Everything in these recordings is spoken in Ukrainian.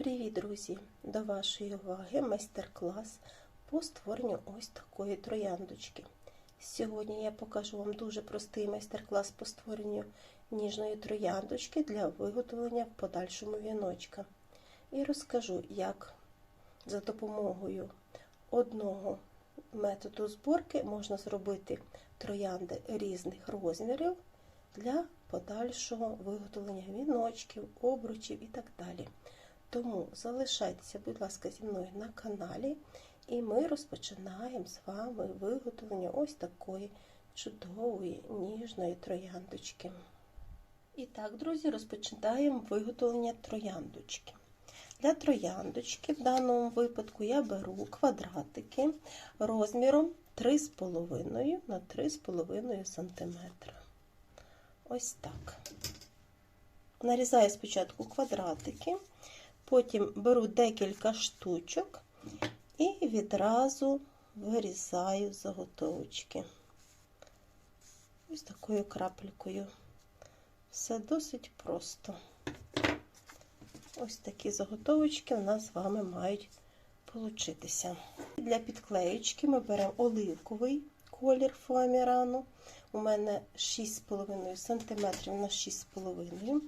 Привіт, друзі! До вашої уваги майстер-клас по створенню ось такої трояндочки. Сьогодні я покажу вам дуже простий майстер-клас по створенню ніжної трояндочки для виготовлення в подальшому віночка. І розкажу, як за допомогою одного методу зборки можна зробити троянди різних розмірів для подальшого виготовлення віночків, обручів і так далі. Тому залишайтеся, будь ласка, зі мною на каналі, і ми розпочинаємо з вами виготовлення ось такої чудової ніжної трояндочки. І так, друзі, розпочинаємо виготовлення трояндочки. Для трояндочки в даному випадку я беру квадратики розміром 3,5 на 3,5 см. Ось так. Нарізаю спочатку квадратики. Потім беру декілька штучок і відразу вирізаю заготовочки. Ось такою крапелькою. Все досить просто. Ось такі заготовочки у нас з вами мають получитися. Для підклеєчки ми беремо оливковий колір фоамірану. У мене 6,5 см на 6,5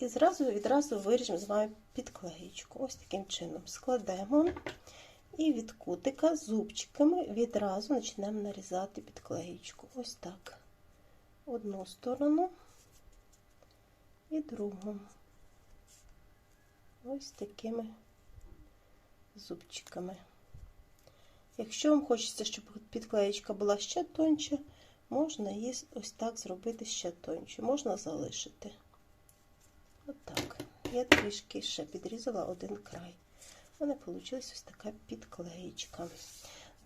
і зразу відразу виріжемо з вами підклеєчку. Ось таким чином складемо і від кутика зубчиками відразу почнемо нарізати підклеєчку. Ось так. Одну сторону і другу. Ось такими зубчиками. Якщо вам хочеться, щоб підклеєчка була ще тоньше, можна її ось так зробити ще тоньше, можна залишити. Отак. Я трішки ще підрізала один край. У мене вийшла ось така підклеєчка.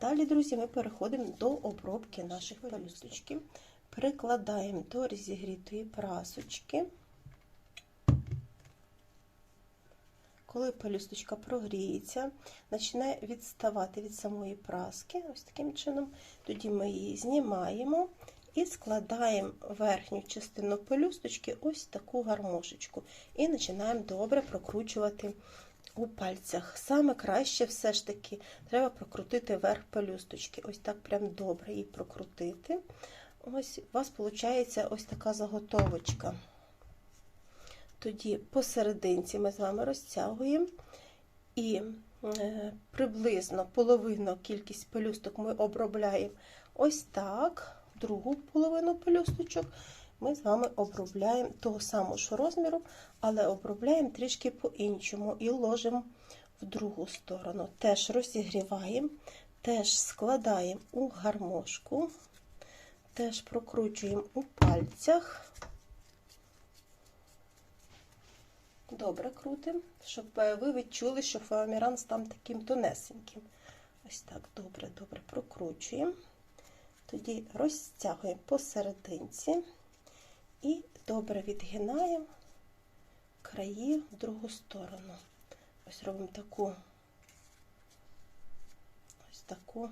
Далі, друзі, ми переходимо до обробки наших пелюсточків. Прикладаємо до розігрітої прасочки. Коли пелюсточка прогріється, починає відставати від самої праски, ось таким чином, тоді ми її знімаємо і складаємо верхню частину пелюсточки ось таку гармошечку. І починаємо добре прокручувати у пальцях. Саме краще все ж таки треба прокрутити верх пелюсточки. Ось так прям добре її прокрутити. Ось у вас виходить ось така заготовочка. Тоді посерединці ми з вами розтягуємо і е, приблизно половину кількість пелюсток ми обробляємо ось так другу половину пелюсточок ми з вами обробляємо того самого ж розміру, але обробляємо трішки по-іншому і ложимо в другу сторону. Теж розігріваємо, теж складаємо у гармошку, теж прокручуємо у пальцях. Добре крутимо, щоб ви відчули, що фоаміран став таким тонесеньким. Ось так добре, добре прокручуємо. Тоді розтягуємо посерединці і добре відгинаємо краї в другу сторону. Ось робимо таку ось таку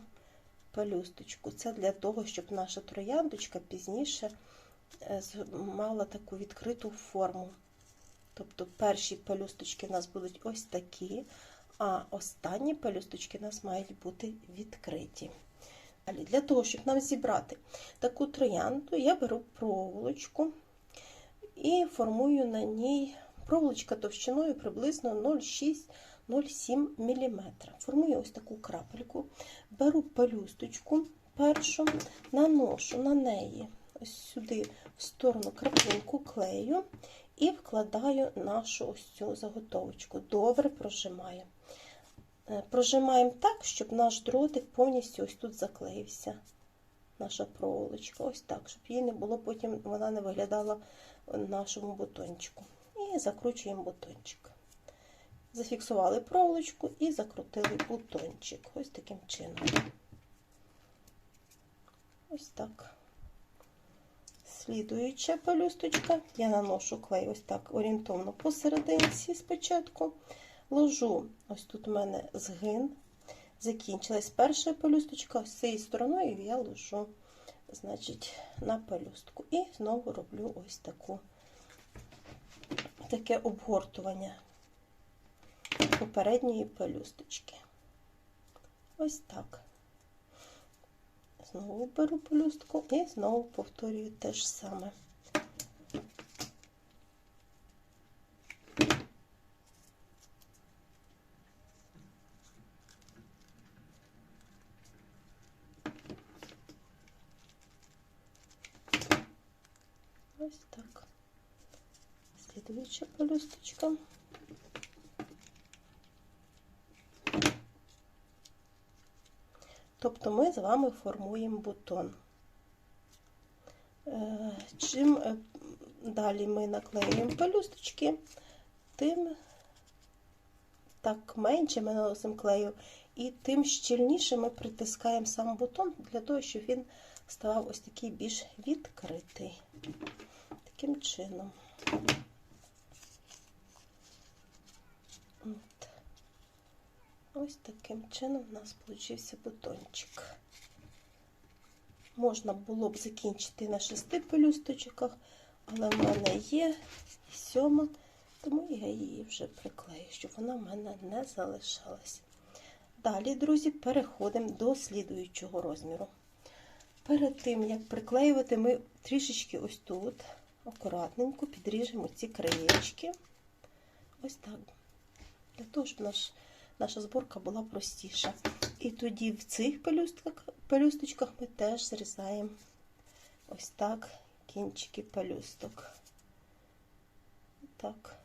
пелюсточку. Це для того, щоб наша трояндочка пізніше мала таку відкриту форму. Тобто перші пелюсточки у нас будуть ось такі, а останні пелюсточки у нас мають бути відкриті. Для того, щоб нам зібрати таку троянду, я беру проволочку і формую на ній проволочка товщиною приблизно 0,6-0,7 мм. Формую ось таку крапельку, беру пелюсточку першу, наношу на неї ось сюди в сторону краплинку клею і вкладаю нашу ось цю заготовочку. Добре прожимаю. Прожимаємо так, щоб наш дротик повністю ось тут заклеївся. Наша проволочка. Ось так, щоб її не було, потім вона не виглядала нашому бутончику. І закручуємо бутончик. Зафіксували проволочку і закрутили бутончик. Ось таким чином. Ось так. Слідуюча пелюсточка, я наношу клей ось так орієнтовно посерединці спочатку. Ложу, ось тут у мене згин. Закінчилась перша пелюсточка, з цією стороною я ложу значить, на пелюстку. І знову роблю ось таку, таке обгортування попередньої пелюсточки. Ось так. Знову беру пелюстку і знову повторюю те ж саме. Ось так. Слідуюча пелюсточка. Тобто ми з вами формуємо бутон. Е, Чим е, далі ми наклеюємо пелюсточки, тим так менше ми наносимо клею, і тим щільніше ми притискаємо сам бутон для того, щоб він ставав ось такий більш відкритий. Таким чином. От. Ось таким чином у нас вийшов бутончик. Можна було б закінчити на шести пелюсточках, але в мене є сьома, тому я її вже приклею, щоб вона в мене не залишалась. Далі, друзі, переходимо до слідуючого розміру. Перед тим, як приклеювати, ми трішечки ось тут акуратненько підріжемо ці краєчки. Ось так. Для того, щоб наш, наша зборка була простіша. І тоді в цих пелюсточках ми теж зрізаємо ось так кінчики пелюсток. Так.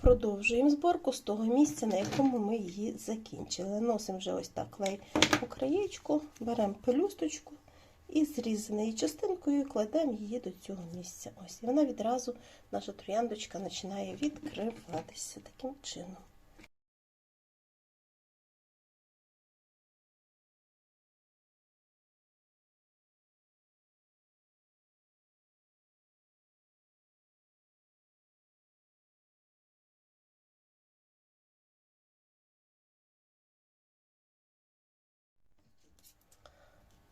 Продовжуємо зборку з того місця, на якому ми її закінчили. Носимо вже ось так клей у краєчку, беремо пелюсточку і зрізаною частинкою кладемо її до цього місця. Ось, І вона відразу, наша трояндочка, починає відкриватися таким чином.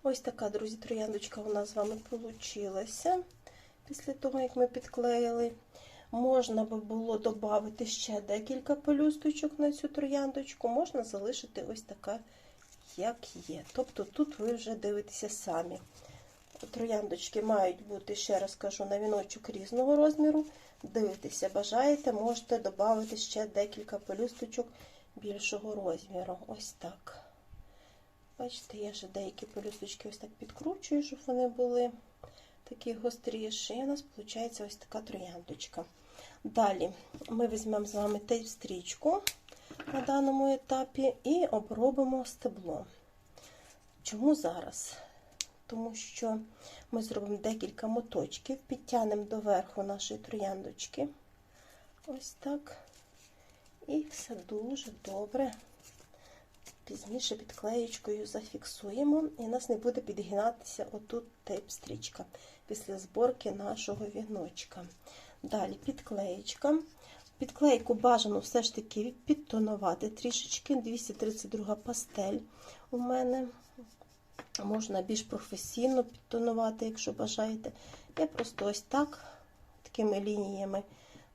Ось така, друзі, трояндочка у нас з вами получилася. Після того, як ми підклеїли, можна би було додати ще декілька пелюсточок на цю трояндочку, можна залишити ось така, як є. Тобто тут ви вже дивитеся самі. Трояндочки мають бути, ще раз кажу, на віночок різного розміру. Дивитеся, бажаєте, можете додати ще декілька пелюсточок більшого розміру. Ось так. Бачите, я ще деякі пелюсточки ось так підкручую, щоб вони були такі гостріші. І у нас виходить ось така трояндочка. Далі ми візьмемо з вами тейп-стрічку на даному етапі і обробимо стебло. Чому зараз? Тому що ми зробимо декілька моточків, підтягнемо до верху нашої трояндочки. Ось так. І все дуже добре пізніше підклеєчкою зафіксуємо, і у нас не буде підгинатися отут тейп-стрічка після зборки нашого віночка. Далі підклеєчка. Підклейку бажано все ж таки підтонувати трішечки. 232 пастель у мене. Можна більш професійно підтонувати, якщо бажаєте. Я просто ось так, такими лініями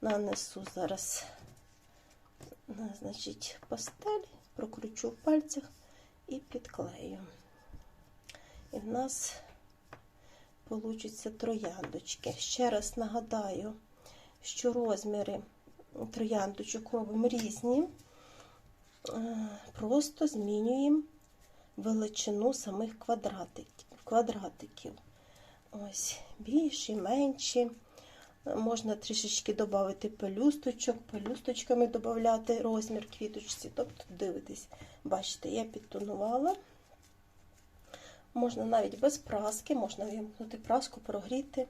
нанесу зараз значить, пастель прокручу в пальцях і підклею. І в нас получаться трояндочки. Ще раз нагадаю, що розміри трояндочок робимо різні, е, просто змінюємо величину самих квадратиків. Ось, більші, менші. Можна трішечки додати пелюсточок, пелюсточками додати розмір квіточці. Тобто, дивитесь, бачите, я підтонувала. Можна навіть без праски, можна вимкнути праску, прогріти.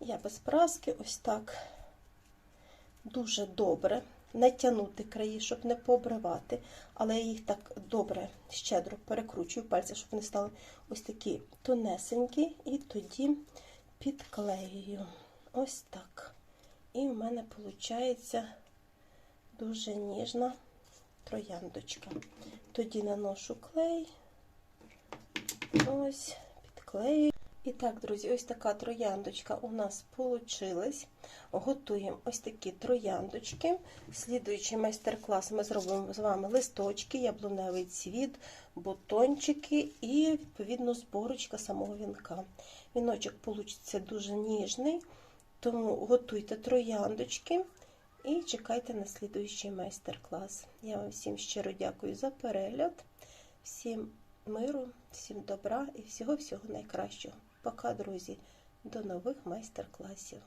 Я без праски ось так дуже добре натягнути краї, щоб не пообривати, але я їх так добре, щедро перекручую пальці, щоб вони стали ось такі тонесенькі, і тоді підклеюю. Ось так. І в мене виходить дуже ніжна трояндочка. Тоді наношу клей, ось, приклею. І так, друзі, ось така трояндочка у нас получилась. Готуємо ось такі трояндочки. Слідуючий майстер-клас ми зробимо з вами листочки, яблуневий цвіт, бутончики і, відповідно, зборочка самого вінка. Віночок получиться дуже ніжний, тому готуйте трояндочки і чекайте на слідуючий майстер-клас. Я вам всім щиро дякую за перегляд, всім миру, всім добра і всього-всього найкращого. Пока, друзі, до нових майстер-класів.